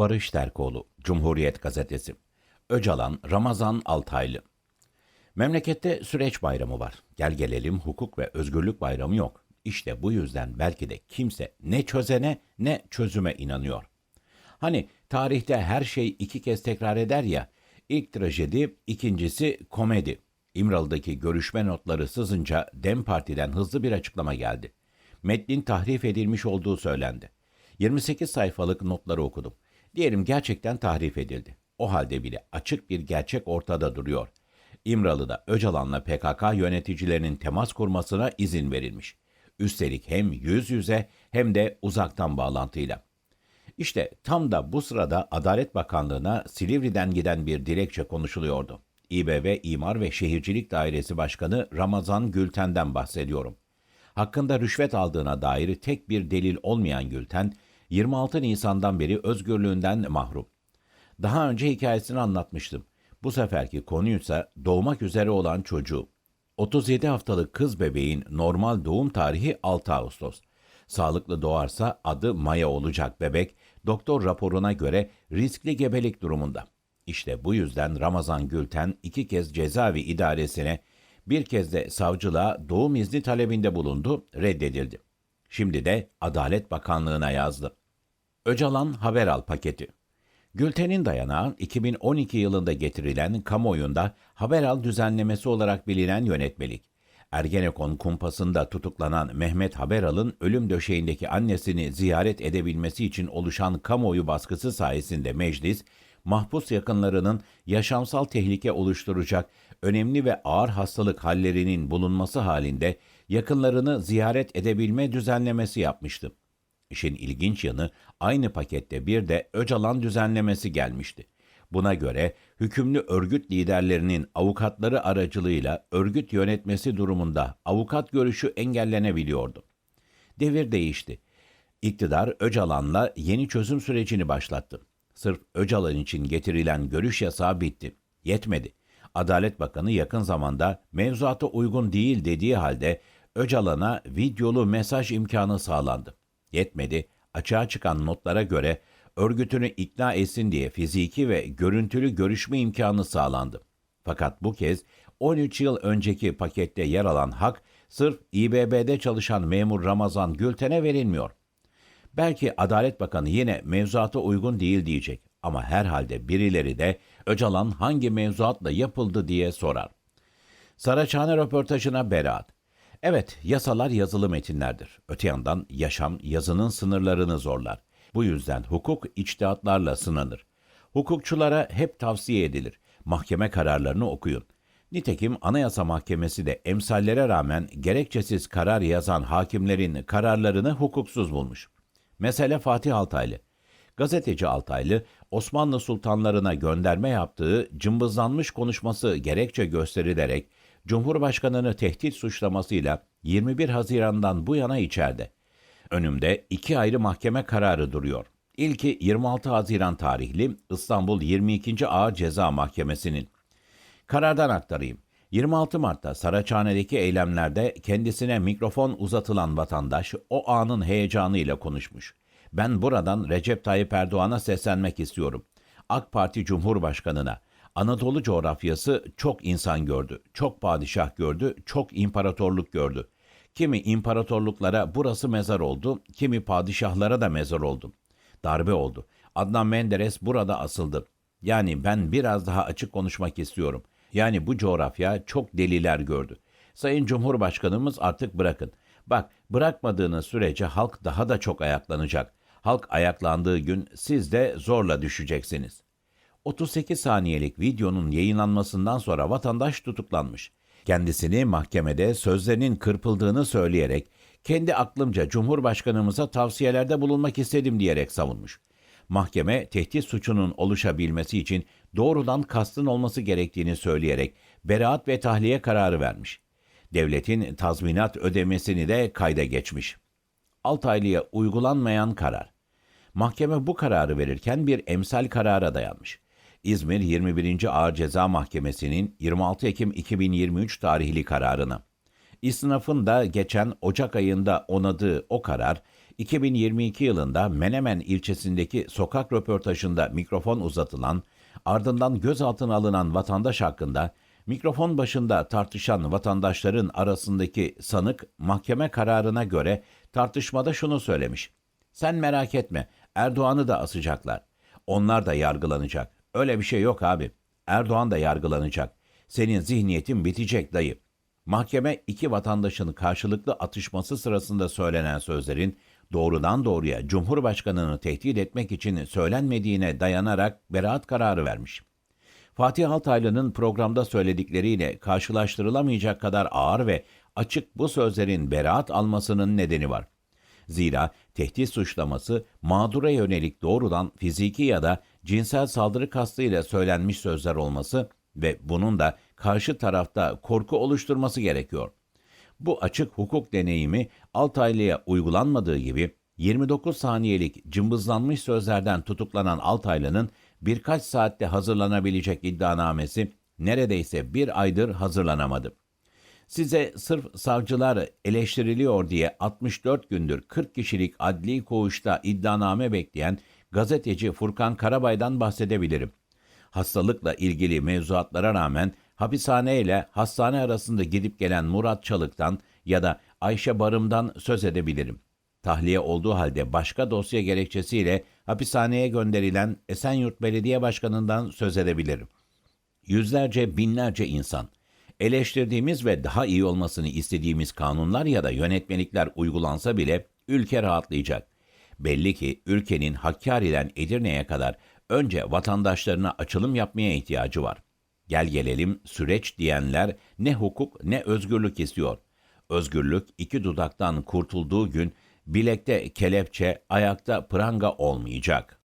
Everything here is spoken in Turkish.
Barış Terkoğlu, Cumhuriyet Gazetesi. Öcalan, Ramazan Altaylı. Memlekette süreç bayramı var. Gel gelelim hukuk ve özgürlük bayramı yok. İşte bu yüzden belki de kimse ne çözene ne çözüme inanıyor. Hani tarihte her şey iki kez tekrar eder ya, ilk trajedi, ikincisi komedi. İmralı'daki görüşme notları sızınca Dem Parti'den hızlı bir açıklama geldi. Metnin tahrif edilmiş olduğu söylendi. 28 sayfalık notları okudum. Diyelim gerçekten tahrif edildi. O halde bile açık bir gerçek ortada duruyor. İmralı'da Öcalan'la PKK yöneticilerinin temas kurmasına izin verilmiş. Üstelik hem yüz yüze hem de uzaktan bağlantıyla. İşte tam da bu sırada Adalet Bakanlığı'na Silivri'den giden bir dilekçe konuşuluyordu. İBB İmar ve Şehircilik Dairesi Başkanı Ramazan Gülten'den bahsediyorum. Hakkında rüşvet aldığına dair tek bir delil olmayan Gülten, 26 Nisan'dan beri özgürlüğünden mahrum. Daha önce hikayesini anlatmıştım. Bu seferki konuysa doğmak üzere olan çocuğu. 37 haftalık kız bebeğin normal doğum tarihi 6 Ağustos. Sağlıklı doğarsa adı Maya olacak bebek, doktor raporuna göre riskli gebelik durumunda. İşte bu yüzden Ramazan Gülten iki kez cezaevi idaresine, bir kez de savcılığa doğum izni talebinde bulundu, reddedildi. Şimdi de Adalet Bakanlığı'na yazdı. Öcalan Haberal paketi. Gülten'in dayanağı 2012 yılında getirilen kamuoyunda Haberal düzenlemesi olarak bilinen yönetmelik. Ergenekon kumpasında tutuklanan Mehmet Haberal'ın ölüm döşeğindeki annesini ziyaret edebilmesi için oluşan kamuoyu baskısı sayesinde meclis, mahpus yakınlarının yaşamsal tehlike oluşturacak önemli ve ağır hastalık hallerinin bulunması halinde yakınlarını ziyaret edebilme düzenlemesi yapmıştı. İşin ilginç yanı aynı pakette bir de Öcalan düzenlemesi gelmişti. Buna göre hükümlü örgüt liderlerinin avukatları aracılığıyla örgüt yönetmesi durumunda avukat görüşü engellenebiliyordu. Devir değişti. İktidar Öcalan'la yeni çözüm sürecini başlattı. Sırf Öcalan için getirilen görüş yasağı bitti. Yetmedi. Adalet Bakanı yakın zamanda mevzuata uygun değil dediği halde Öcalan'a videolu mesaj imkanı sağlandı. Yetmedi, açığa çıkan notlara göre örgütünü ikna etsin diye fiziki ve görüntülü görüşme imkanı sağlandı. Fakat bu kez 13 yıl önceki pakette yer alan hak sırf İBB'de çalışan memur Ramazan Gülten'e verilmiyor. Belki Adalet Bakanı yine mevzuata uygun değil diyecek ama herhalde birileri de Öcalan hangi mevzuatla yapıldı diye sorar. Saraçhane röportajına beraat. Evet, yasalar yazılı metinlerdir. Öte yandan yaşam yazının sınırlarını zorlar. Bu yüzden hukuk içtihatlarla sınanır. Hukukçulara hep tavsiye edilir. Mahkeme kararlarını okuyun. Nitekim Anayasa Mahkemesi de emsallere rağmen gerekçesiz karar yazan hakimlerin kararlarını hukuksuz bulmuş. Mesele Fatih Altaylı. Gazeteci Altaylı, Osmanlı sultanlarına gönderme yaptığı cımbızlanmış konuşması gerekçe gösterilerek Cumhurbaşkanını tehdit suçlamasıyla 21 Haziran'dan bu yana içeride. Önümde iki ayrı mahkeme kararı duruyor. İlki 26 Haziran tarihli İstanbul 22. Ağır Ceza Mahkemesi'nin. Karardan aktarayım. 26 Mart'ta Saraçhane'deki eylemlerde kendisine mikrofon uzatılan vatandaş o anın heyecanıyla konuşmuş. Ben buradan Recep Tayyip Erdoğan'a seslenmek istiyorum. AK Parti Cumhurbaşkanı'na, Anadolu coğrafyası çok insan gördü, çok padişah gördü, çok imparatorluk gördü. Kimi imparatorluklara burası mezar oldu, kimi padişahlara da mezar oldu. Darbe oldu. Adnan Menderes burada asıldı. Yani ben biraz daha açık konuşmak istiyorum. Yani bu coğrafya çok deliler gördü. Sayın Cumhurbaşkanımız artık bırakın. Bak bırakmadığınız sürece halk daha da çok ayaklanacak. Halk ayaklandığı gün siz de zorla düşeceksiniz. 38 saniyelik videonun yayınlanmasından sonra vatandaş tutuklanmış. Kendisini mahkemede sözlerinin kırpıldığını söyleyerek kendi aklımca Cumhurbaşkanımıza tavsiyelerde bulunmak istedim diyerek savunmuş. Mahkeme tehdit suçunun oluşabilmesi için doğrudan kastın olması gerektiğini söyleyerek beraat ve tahliye kararı vermiş. Devletin tazminat ödemesini de kayda geçmiş. Altaylı'ya uygulanmayan karar. Mahkeme bu kararı verirken bir emsal karara dayanmış. İzmir 21. Ağır Ceza Mahkemesi'nin 26 Ekim 2023 tarihli kararına. İsnafın da geçen Ocak ayında onadığı o karar, 2022 yılında Menemen ilçesindeki sokak röportajında mikrofon uzatılan, ardından gözaltına alınan vatandaş hakkında mikrofon başında tartışan vatandaşların arasındaki sanık mahkeme kararına göre tartışmada şunu söylemiş. Sen merak etme, Erdoğan'ı da asacaklar. Onlar da yargılanacak. Öyle bir şey yok abi. Erdoğan da yargılanacak. Senin zihniyetin bitecek dayı. Mahkeme iki vatandaşın karşılıklı atışması sırasında söylenen sözlerin doğrudan doğruya Cumhurbaşkanını tehdit etmek için söylenmediğine dayanarak beraat kararı vermiş. Fatih Altaylı'nın programda söyledikleriyle karşılaştırılamayacak kadar ağır ve açık bu sözlerin beraat almasının nedeni var. Zira tehdit suçlaması mağdura yönelik doğrudan fiziki ya da cinsel saldırı kastıyla söylenmiş sözler olması ve bunun da karşı tarafta korku oluşturması gerekiyor. Bu açık hukuk deneyimi Altaylı'ya uygulanmadığı gibi 29 saniyelik cımbızlanmış sözlerden tutuklanan Altaylı'nın birkaç saatte hazırlanabilecek iddianamesi neredeyse bir aydır hazırlanamadı. Size sırf savcılar eleştiriliyor diye 64 gündür 40 kişilik adli koğuşta iddianame bekleyen gazeteci Furkan Karabay'dan bahsedebilirim. Hastalıkla ilgili mevzuatlara rağmen hapishane ile hastane arasında gidip gelen Murat Çalık'tan ya da Ayşe Barım'dan söz edebilirim. Tahliye olduğu halde başka dosya gerekçesiyle hapishaneye gönderilen Esenyurt Belediye Başkanı'ndan söz edebilirim. Yüzlerce, binlerce insan eleştirdiğimiz ve daha iyi olmasını istediğimiz kanunlar ya da yönetmelikler uygulansa bile ülke rahatlayacak. Belli ki ülkenin Hakkari'den Edirne'ye kadar önce vatandaşlarına açılım yapmaya ihtiyacı var. Gel gelelim süreç diyenler ne hukuk ne özgürlük istiyor. Özgürlük iki dudaktan kurtulduğu gün bilekte kelepçe, ayakta pranga olmayacak.''